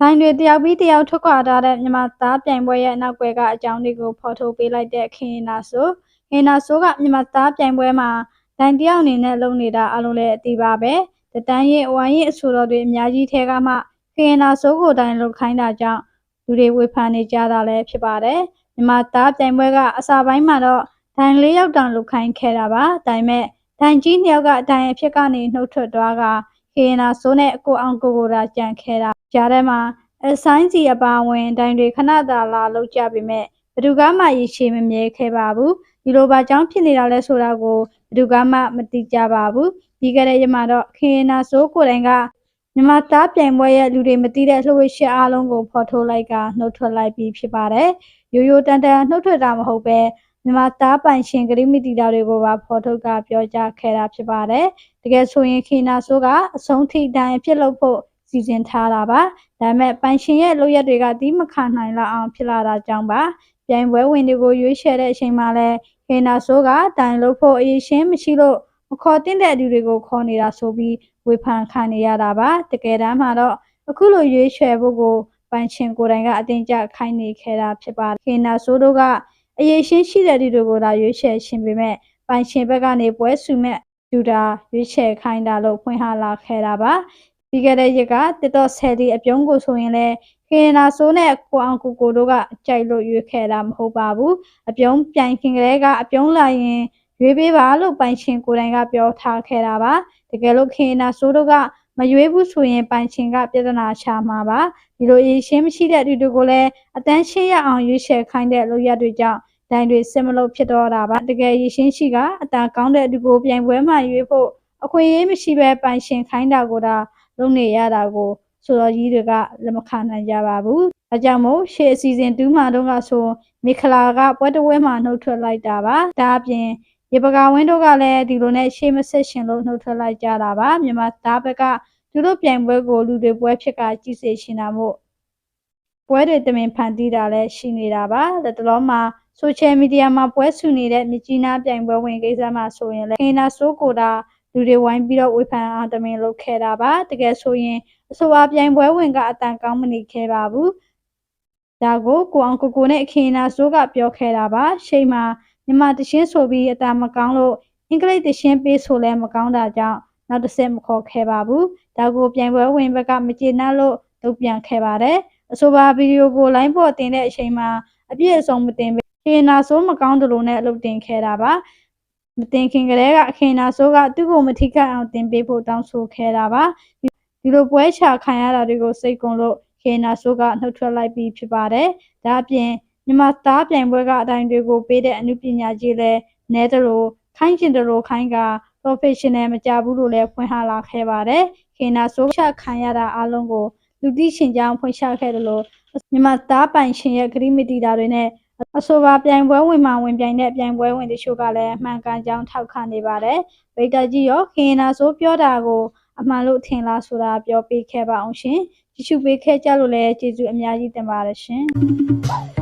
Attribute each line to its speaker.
Speaker 1: ။ဒိုင်တွေတယောက်ပြီးတယောက်ထွက်ခွာထားတဲ့မြန်မာသားပြိုင်ပွဲရဲ့နောက်ွယ်ကအကြောင်းတွေကိုဖော်ထုတ်ပေးလိုက်တဲ့ခင်နာဆိုခင်နာဆိုကမြန်မာသားပြိုင်ပွဲမှာဒိုင်တယောက်အနေနဲ့လုပ်နေတာအလုံးလည်းအသိပါပဲ။တတန်းရင်ဝိုင်းရင်အဆိုတော်တွေအများကြီးထဲကမှခင်နာဆိုကိုဒိုင်လုပ်ခိုင်းတာကြောင့်လူတွေဝေဖန်နေကြတာလည်းဖြစ်ပါတယ်။မြန်မာသားပြိုင်ပွဲကအစာပိုင်းမှာတော့ဒိုင်လေးယောက်တောင်လုပ်ခိုင်းခဲ့တာပါ။ဒါပေမဲ့ဒိုင်ကြီးနှစ်ယောက်ကဒိုင်အဖြစ်ကနေနှုတ်ထွက်သွားကခေနာဆိုးနဲ့ကိုအောင်ကိုကိုရာကြံခဲ့တာ ကြားထဲမှာအဆိုင်စီအပါဝင်ဒိုင်တွေခဏတာလာလောက်ကြပေမဲ့ဘယ်သူကမှရေရှည်မမြဲခဲ့ပါဘူးဒီလိုပါကြောင်းဖြစ်နေတာလဲဆိုတာကိုဘယ်သူကမှမသိကြပါဘူးပြီးခဲ့တဲ့ရက်မှာတော့ခေနာဆိုးကိုတိုင်ကမြမသားပြိုင်ပွဲရဲ့လူတွေမသိတဲ့လှုပ်ရှက်အားလုံးကိုဖော်ထုတ်လိုက်ကနှုတ်ထွက်လိုက်ပြီးဖြစ်ပါတယ်ရိုးရိုးတန်တန်နှုတ်ထွက်တာမဟုတ်ပဲမြန်မာသားပိုင်ရှင်ဂရိမီတီတာတွေကိုပါဖော်ထုတ်ကပြောကြားခဲ့တာဖြစ်ပါတယ်။တကယ်ဆိုရင်ခေနာဆိုးကအဆုံးထိတိုင်းဖြစ်လို့ဖို့ စီစဉ်ထားတာပါ။ဒါပေမဲ့ပိုင်ရှင်ရဲ့လုပ်ရက်တွေကတီးမခနိုင်လောက်အောင်ဖြစ်လာတာကြောင့်ပါ။ပြိုင်ပွဲဝင်တွေကိုရွေးချယ်တဲ့အချိန်မှာလဲခေနာဆိုးကတိုင်လို့ဖို့အရေးရှင်းမရှိလို့မခေါ်တင်တဲ့လူတွေကိုခေါ်နေတာဆိုပြီးဝေဖန်ခံနေရတာပါ။တကယ်တမ်းမှာတော့အခုလိုရွေးချယ်ဖို့ကိုပိုင်ရှင်ကိုယ်တိုင်ကအတင်ကြခိုင်းနေခဲ့တာဖြစ်ပါတယ်။ခေနာဆိုးတို့ကအရေးရှင်းရှိတဲ့ဒီတွေကိုသာရွေးချယ်ရှင်ပေမဲ့ပိုင်ရှင်ဘက်ကနေပွဲစုမဲ့ဒူတာရွေးချယ်ခိုင်းတာလို့ဖွင့်ဟလာခဲ့တာပါ ပြီးခဲ့တဲ့ရက်ကတစ်တော့ဆယ်ဒီအပြုံးကိုဆိုရင်လည်းခေနာဆိုးနဲ့ကိုအောင်ကိုကိုတို့ကကြိုက်လို့ရွေးခဲ့တာမဟုတ်ပါဘူးအပြုံးပြိုင်ခင်ကလေးကအပြုံးလာရင်ရွေးပေးပါလို့ပိုင်ရှင်ကိုယ်တိုင်ကပြောထားခဲ့တာပါတကယ်လို့ခေနာဆိုးတို့ကမရွေးဘူးဆိုရင်ပိုင်ရှင်ကပြဿနာရှာမှာပါဒီလိုအရှင်းမရှိတဲ့လူတွေကိုလည်းအတန်းရှင်းရအောင်ရွေးချယ်ခိုင်းတဲ့လူရတွေကြောင့်ဒိုင်တွေစစ်မလို့ဖြစ်တော့တာပါတကယ်ရရှင်းရှိကအတန်ကောင်းတဲ့လူကိုပြိုင်ပွဲမှာရွေးဖို့အခွင့်အရေးမရှိပဲပိုင်ရှင်ခိုင်းတာကိုဒါ လုပ်နေရတာကိုဆိုတော့ကြီးတွေကလက်မခံနိုင်ကြပါဘူး။အကြောင်းမို့ရှေ့အစီအစဉ်2မှာတော့ကဆိုမိခလာကပွဲတပွဲမှာနှုတ်ထွက်လိုက်တာပါ။ဒါအပြင်ရေပကာဝင်းတို့ကလည်းဒီလိုနဲ့ရှေ့မဆက်ရှင်လို့နှုတ်ထွက်လိုက်ကြတာပါ။မြန်မာသားဘက်ကသူတို့ပြိုင်ပွဲကိုလူတွေပွဲဖြစ်ကကြည့်စေရှင်တာမို့ပွဲတွေတမင်ဖန်တီးတာလည်းရှိနေတာပါ။လက်တလုံးမှာဆိုရှယ်မီဒီယာမှာပွဲဆူနေတဲ့မြကြီးနားပြိုင်ပွဲဝင်ကိစ္စမှာဆိုရင်လည်းခေနာဆိုးကိုတာ လူတွေဝိုင်းပြီးတော့ဝေဖန်အောင်တမင်လုပ်ခဲ့တာပါတကယ်ဆိုရင်အဆိုပါပြိုင်ပွဲဝင်ကအတန်ကောင်းမနေခဲ့ပါဘူးဒါကိုကိုအောင်ကိုကိုနဲ့ခေနာဆိုးကပြောခဲ့တာပါရှိန်မှာမြန်မာတရှင်းဆိုပြီးအတန်မကောင်းလို့အင်္ဂလိပ်တရှင်းပေးဆိုလဲမကောင်းတာကြောင့်နောက်တစ်ဆက်မခေါ်ခဲ့ပါဘူးဒါကိုပြိုင်ပွဲဝင်ဘက်ကမကျေနပ်လို့လုပ်ပြန်ခဲ့ပါတယ်အဆိုပါဗီဒီယိုကိုလိုင်းပေါ်တင်တဲ့အချိန်မှာအပြည့်အစုံမတင်ခေနာဆိုးမကောင်းတယ်လို့နဲ့အလုပ်တင်ခဲ့တာပါ မတင်ခင်ကလေးကခေနာဆိုးကသူ့ကိုမထိခိုက်အောင်တင်ပေးဖို့တောင်းဆိုခဲ့တာပါဒီလိုပွဲချခံရတာတွေကိုစိတ်ကုံလို့ခေနာဆိုးကနှုတ်ထွက်လိုက်ပြီးဖြစ်ပါတယ်ဒါအပြင်မြမသားပြိုင်ပွဲကအတိုင်းတွေကိုပေးတဲ့အမှုပညာကြီးလဲနဲတယ်လို့ခိုင်းကျင်တယ်လို့ခိုင်းက professional မကြဘူးလို့လည်းဖွင့်ဟလာခဲ့ပါတယ်ခေနာဆိုးချခံရတာအလုံးကိုလူသိရှင်ကြောင်းဖွင့်ချခဲ့တယ်လို့မြမသားပိုင်ရှင်ရဲ့ဂရိမတီတာတွေနဲ့ အဆိုပါပြိုင်ပွဲဝင်မှဝင်ပြိုင်တဲ့ပြိုင်ပွဲဝင်တချို့ကလည်းအမှန်ကန်ကြောင်းထောက်ခံနေပါတယ်။ဗိတ်တာကြီးရောခင်နာဆိုပြောတာကိုအမှန်လို့ထင်လားဆိုတာပြောပေးခဲ့ပါအောင်ရှင်။ကြည့်ရှုပေးခဲ့ကြလို့လည်းကျေးဇူးအများကြီးတင်ပါတယ်ရှင်။